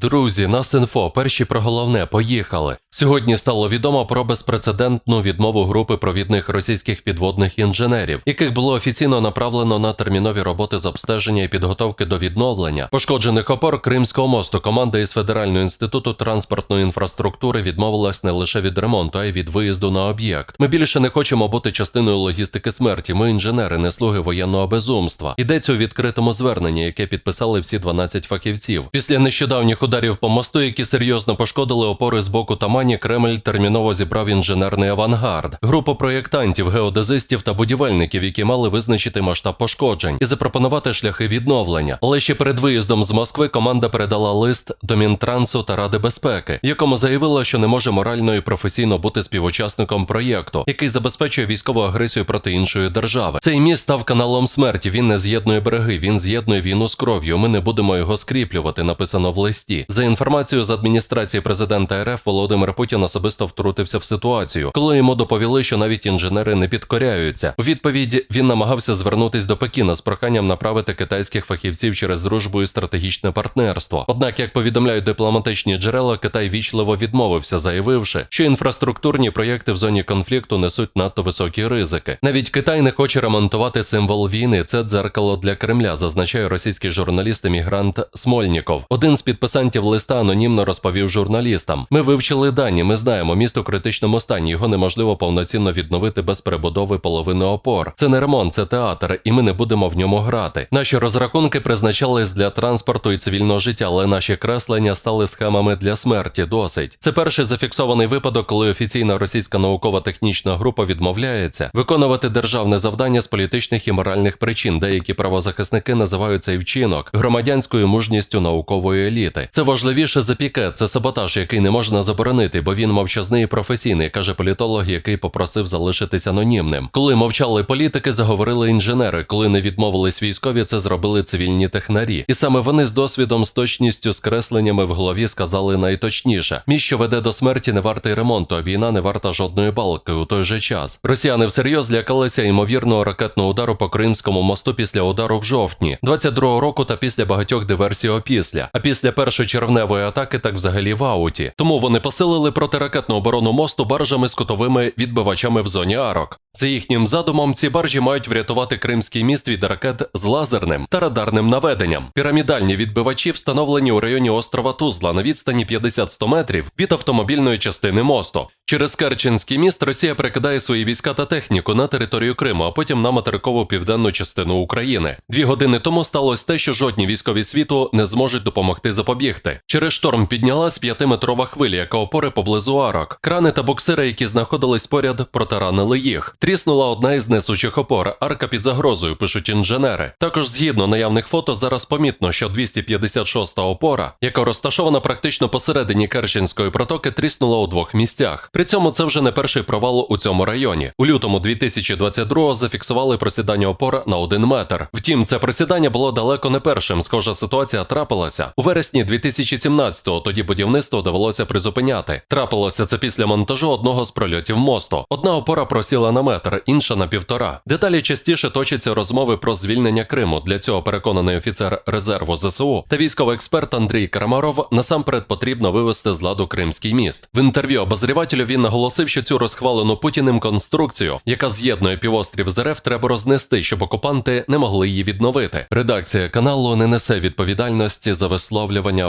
Друзі, нас інфо, перші про головне, поїхали. Сьогодні стало відомо про безпрецедентну відмову групи провідних російських підводних інженерів, яких було офіційно направлено на термінові роботи з обстеження і підготовки до відновлення пошкоджених опор Кримського мосту. Команда із Федерального інституту транспортної інфраструктури відмовилась не лише від ремонту, а й від виїзду на об'єкт. Ми більше не хочемо бути частиною логістики смерті. Ми інженери, не слуги воєнного безумства. Йдеться у відкритому зверненні, яке підписали всі 12 фахівців. Після нещодавніх ударів по мосту, які серйозно пошкодили опори з боку Тамані, Кремль терміново зібрав інженерний авангард, групу проєктантів, геодезистів та будівельників, які мали визначити масштаб пошкоджень і запропонувати шляхи відновлення. Але ще перед виїздом з Москви команда передала лист до Мінтрансу та Ради безпеки, якому заявила, що не може морально і професійно бути співучасником проєкту, який забезпечує військову агресію проти іншої держави. Цей міст став каналом смерті. Він не з'єднує береги, він з'єднує війну з кров'ю. Ми не будемо його скріплювати. Написано в листі. За інформацією з адміністрації президента РФ Володимир Путін особисто втрутився в ситуацію, коли йому доповіли, що навіть інженери не підкоряються. У відповідь він намагався звернутись до Пекіна з проханням направити китайських фахівців через дружбу і стратегічне партнерство. Однак, як повідомляють дипломатичні джерела, Китай вічливо відмовився, заявивши, що інфраструктурні проєкти в зоні конфлікту несуть надто високі ризики. Навіть Китай не хоче ремонтувати символ війни. Це дзеркало для Кремля, зазначає російський журналіст емігрант Смольніков. Один з підписантів листа анонімно розповів журналістам: Ми вивчили дані. Ми знаємо, місто в критичному стані. Його неможливо повноцінно відновити без перебудови половини опор. Це не ремонт, це театр, і ми не будемо в ньому грати. Наші розрахунки призначались для транспорту і цивільного життя, але наші креслення стали схемами для смерті. Досить. Це перший зафіксований випадок, коли офіційна російська науково-технічна група відмовляється виконувати державне завдання з політичних і моральних причин. Деякі правозахисники називають цей вчинок громадянською мужністю наукової еліти. Це важливіше за піке, це саботаж, який не можна заборонити, бо він мовчазний і професійний, каже політолог, який попросив залишитись анонімним. Коли мовчали політики, заговорили інженери. Коли не відмовились військові, це зробили цивільні технарі. І саме вони з досвідом, з точністю, з кресленнями в голові сказали найточніше: міст, що веде до смерті, не вартий ремонту, а війна не варта жодної балки у той же час. Росіяни всерйоз злякалися ймовірного ракетного удару по Кримському мосту після удару в жовтні 22-го року та після багатьох диверсій опісля. А після першої червневої атаки так взагалі в ауті. Тому вони посилили протиракетну оборону мосту баржами з кутовими відбивачами в зоні арок. За їхнім задумом, ці баржі мають врятувати кримський міст від ракет з лазерним та радарним наведенням. Пірамідальні відбивачі встановлені у районі острова Тузла на відстані 50-100 метрів від автомобільної частини мосту. Через Керченський міст Росія перекидає свої війська та техніку на територію Криму, а потім на материкову південну частину України. Дві години тому сталося те, що жодні військові світу не зможуть допомогти запобігти. Через шторм піднялась п'ятиметрова хвиля, яка опори поблизу арок. Крани та буксири, які знаходились поряд, протаранили їх. Тріснула одна із несучих опор. Арка під загрозою, пишуть інженери. Також згідно наявних фото, зараз помітно, що 256-та опора, яка розташована практично посередині Керченської протоки, тріснула у двох місцях. При цьому це вже не перший провал у цьому районі. У лютому 2022-го зафіксували просідання опор на один метр. Втім, це просідання було далеко не першим. Схожа ситуація трапилася у вересні 2017-го, Тоді будівництво довелося призупиняти. Трапилося це після монтажу одного з прольотів мосту. Одна опора просіла на метр, інша на півтора. Деталі частіше точаться розмови про звільнення Криму. Для цього переконаний офіцер резерву ЗСУ та військовий експерт Андрій Карамаров насамперед потрібно вивести з ладу Кримський міст. В інтерв'ю обозрівателю він наголосив, що цю розхвалену Путіним конструкцію, яка з'єднує півострів з РФ, треба рознести, щоб окупанти не могли її відновити. Редакція каналу не несе відповідальності за висловлювання